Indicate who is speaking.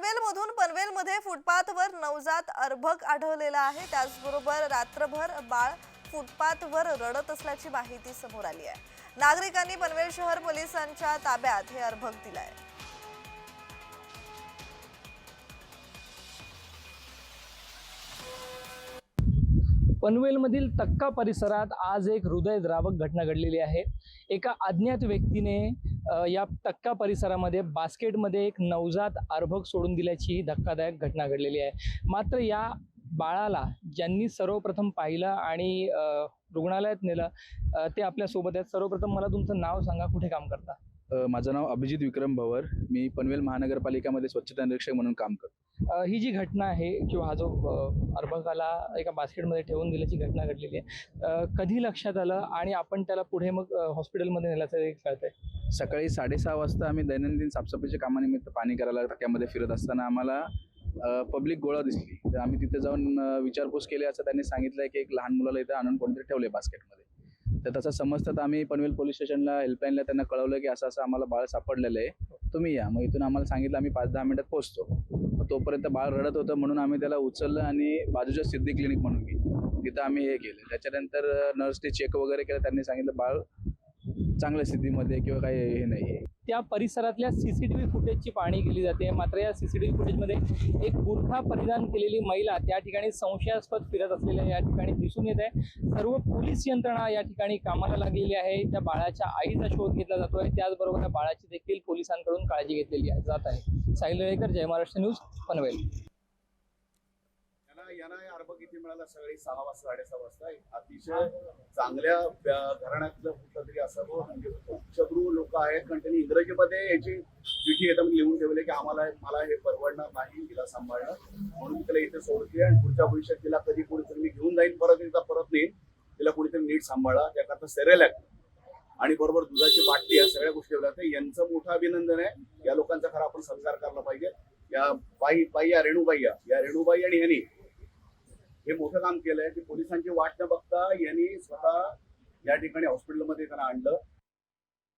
Speaker 1: पनवेलमधून पनवेलमध्ये फुटपाथवर नवजात अर्भक आढळलेला आहे. त्याचबरोबर रात्रभर बाळ फुटपाथवर रडत असल्याची माहिती समोर आली आहे. नागरिकांनी पनवेल शहर पोलिसांच्या ताब्यात हे अर्भक दिलं
Speaker 2: पनवेलमधील तक्का परिसरात आज एक हृदयद्रावक घटना घडलेली आहे. एका अज्ञात व्यक्तीने या तक्का परिसरामध्ये बास्केटमध्ये एक नवजात अर्भक सोडून दिल्याची ही धक्कादायक घटना घडलेली आहे. मात्र या बाळाला ज्यांनी सर्वप्रथम पाहिलं आणि रुग्णालयात नेलं ते आपल्यासोबत आहेत. सर्वप्रथम मला तुमचं नाव सांगा. कुठे काम करता?
Speaker 3: माझं नाव अभिजित विक्रम भवर. मी पनवेल महानगरपालिकामध्ये स्वच्छता निरीक्षक म्हणून काम करतो.
Speaker 2: ही जी घटना आहे किंवा हा जो अर्भकाला एका बास्केटमध्ये ठेवून दिल्याची घटना घडलेली आहे कधी लक्षात आलं आणि आपण त्याला पुढे मग हॉस्पिटलमध्ये नेल्याचं एक आहे
Speaker 3: सकाळी साडेसहा वाजता आम्ही दैनंदिन साफसफाईच्या कामानिमित्त पाणी करायला टाक्यामध्ये फिरत असताना आम्हाला पब्लिक गोळा दिसली. तर आम्ही तिथे जाऊन विचारपूस केली असं त्यांनी सांगितलं की एक लहान मुलाला इथं आणून कोणतरी ठेवले बास्केटमध्ये. तर तसं समजतं तर आम्ही पनवेल पोलीस स्टेशनला हेल्पलाईनला त्यांना कळवलं की असं असं आम्हाला बाळ सापडलेलं आहे. तुम्ही या. मग इथून आम्हाला सांगितलं आम्ही पाच दहा मिनिटात पोहोचतो. तोपर्यंत बाळ रडत होतं म्हणून आम्ही त्याला उचललं आणि बाजूच्या सिद्धी क्लिनिक म्हणून गेली. तिथं आम्ही हे केलं. त्याच्यानंतर नर्सने चेक वगैरे केलं. त्यांनी सांगितलं बाळ चांगल्या स्थितीमध्ये किंवा काही हे नाही आहे
Speaker 2: त्या परिसरातल्या सीसीटीव्ही फुटेजची पाहणी केली जाते. मात्र या सीसीटीव्ही फुटेजमध्ये एक बुरखा परिधान केलेली महिला त्या ठिकाणी संशयास्पद फिरत असलेल्या या ठिकाणी दिसून येत आहे. सर्व पोलीस यंत्रणा या ठिकाणी कामाला लागलेली आहे. त्या बाळाच्या आईचा शोध घेतला जातोय. त्याचबरोबर त्या बाळाची देखील पोलिसांकडून काळजी घेतलेली आहे. जात आहे. साहिल रेकर जय महाराष्ट्र न्यूज पनवेल.
Speaker 4: यांना यांना हे अर्भक इथे मिळाला? सगळी सहा वाजता साडेसहा वाजता. अतिशय चांगल्या घराण्यातलं कुठलं तरी असावं हो, म्हणजे उच्चभ्रू लोक आहेत कारण त्यांनी इंग्रजीमध्ये याची चिठी येताना लिहून ठेवले की आम्हाला मला हे परवडणार नाही तिला सांभाळणं. म्हणून तिला इथे सोडते आणि पुढच्या भविष्यात तिला कधी कोणीतरी मी घेऊन जाईन परत एकदा परत नेईन. तिला कोणीतरी नीट सांभाळा त्याकरता सेरेलॅक आणि बरोबर दुधाची बाटली या सगळ्या गोष्टी ठेवल्या तर यांचं मोठं अभिनंदन आहे. या लोकांचा खरा आपण सत्कार करला पाहिजे. या बाई बाई या रेणुबाई या. या रेणुबाई आणि यांनी हे मोठं काम केलंय की पोलिसांची वाट न बघता यांनी स्वतः या ठिकाणी हॉस्पिटलमध्ये त्यांना आणलं.